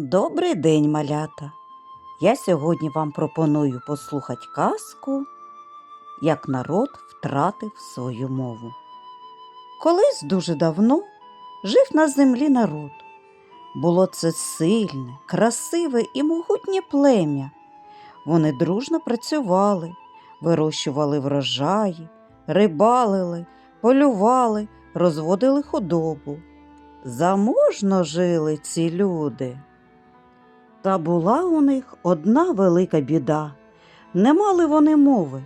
Добрий день, малята! Я сьогодні вам пропоную послухати казку, як народ втратив свою мову. Колись дуже давно жив на землі народ. Було це сильне, красиве і могутнє плем'я. Вони дружно працювали, вирощували врожаї, рибалили, полювали, розводили худобу. Заможно жили ці люди. Та була у них одна велика біда. Не мали вони мови,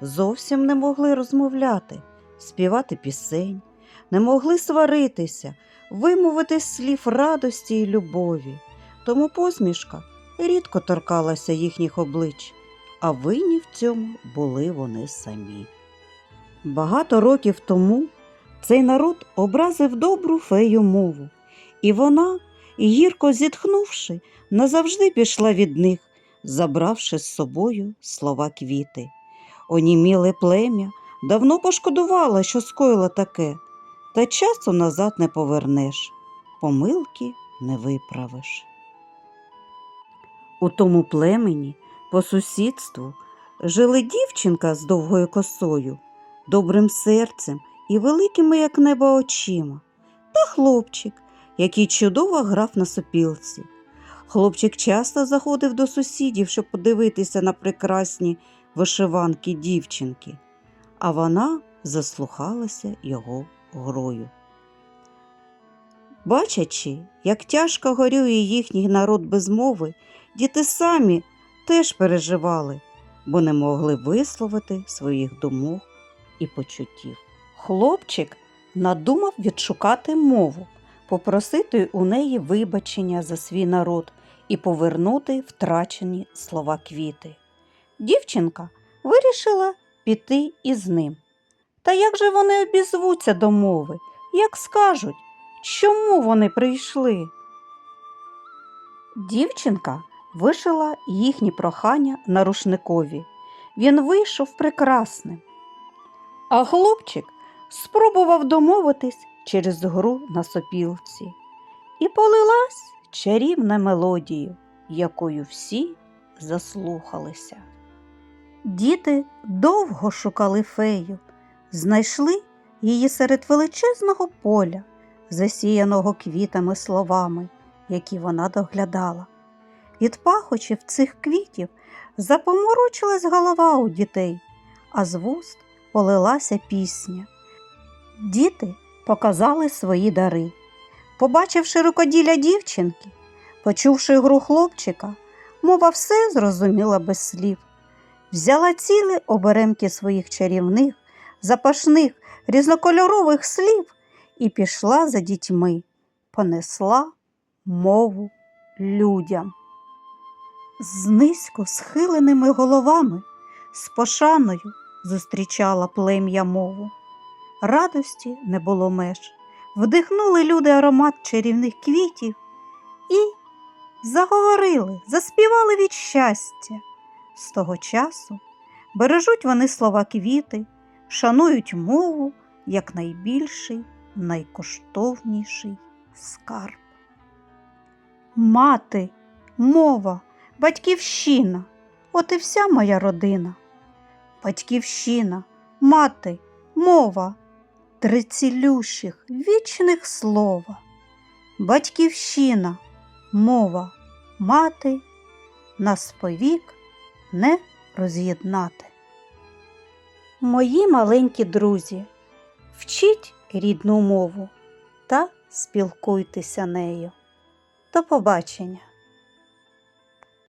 зовсім не могли розмовляти, співати пісень, не могли сваритися, вимовити слів радості й любові. Тому посмішка рідко торкалася їхніх облич, а винні в цьому були вони самі. Багато років тому цей народ образив добру фею мову, і вона, гірко зітхнувши, назавжди пішла від них, забравши з собою слова квіти. Оніміле плем'я давно пошкодувала, що скоїла таке, та часу назад не повернеш, помилки не виправиш. У тому племені по сусідству жили дівчинка з довгою косою, добрим серцем і великими, як небо, очима, та хлопчик, який чудово грав на сопілці. Хлопчик часто заходив до сусідів, щоб подивитися на прекрасні вишиванки дівчинки, а вона заслухалася його грою. Бачачи, як тяжко горює їхній народ без мови, діти самі теж переживали, бо не могли висловити своїх думок і почуттів. Хлопчик надумав відшукати мову, попросити у неї вибачення за свій народ і повернути втрачені слова квіти. Дівчинка вирішила піти із ним. Та як же вони обізвуться до мови, як скажуть, чому вони прийшли? Дівчинка вишила їхні прохання на рушникові. Він вийшов прекрасним. А хлопчик спробував домовитись через гру на сопілці. І полилась чарівна мелодія, якою всі заслухалися. Діти довго шукали фею, знайшли її серед величезного поля, засіяного квітами словами, які вона доглядала. Від пахочів цих квітів запоморочилась голова у дітей, а з вуст полилася пісня. Діти показали свої дари. Побачивши рукоділля дівчинки, почувши гру хлопчика, мова все зрозуміла без слів. Взяла цілі оберемки своїх чарівних, запашних, різнокольорових слів і пішла за дітьми, понесла мову людям. З низько схиленими головами, з пошаною зустрічала плем'я мову. Радості не було меж. Вдихнули люди аромат чарівних квітів і заговорили, заспівали від щастя. З того часу бережуть вони слова квіти, шанують мову як найбільший, найкоштовніший скарб. Мати, мова, батьківщина, от і вся моя родина. Батьківщина, мати, мова, три цілющих, вічних слова. Батьківщина, мова, мати, нас повік не роз'єднати. Мої маленькі друзі, вчіть рідну мову та спілкуйтеся нею. До побачення!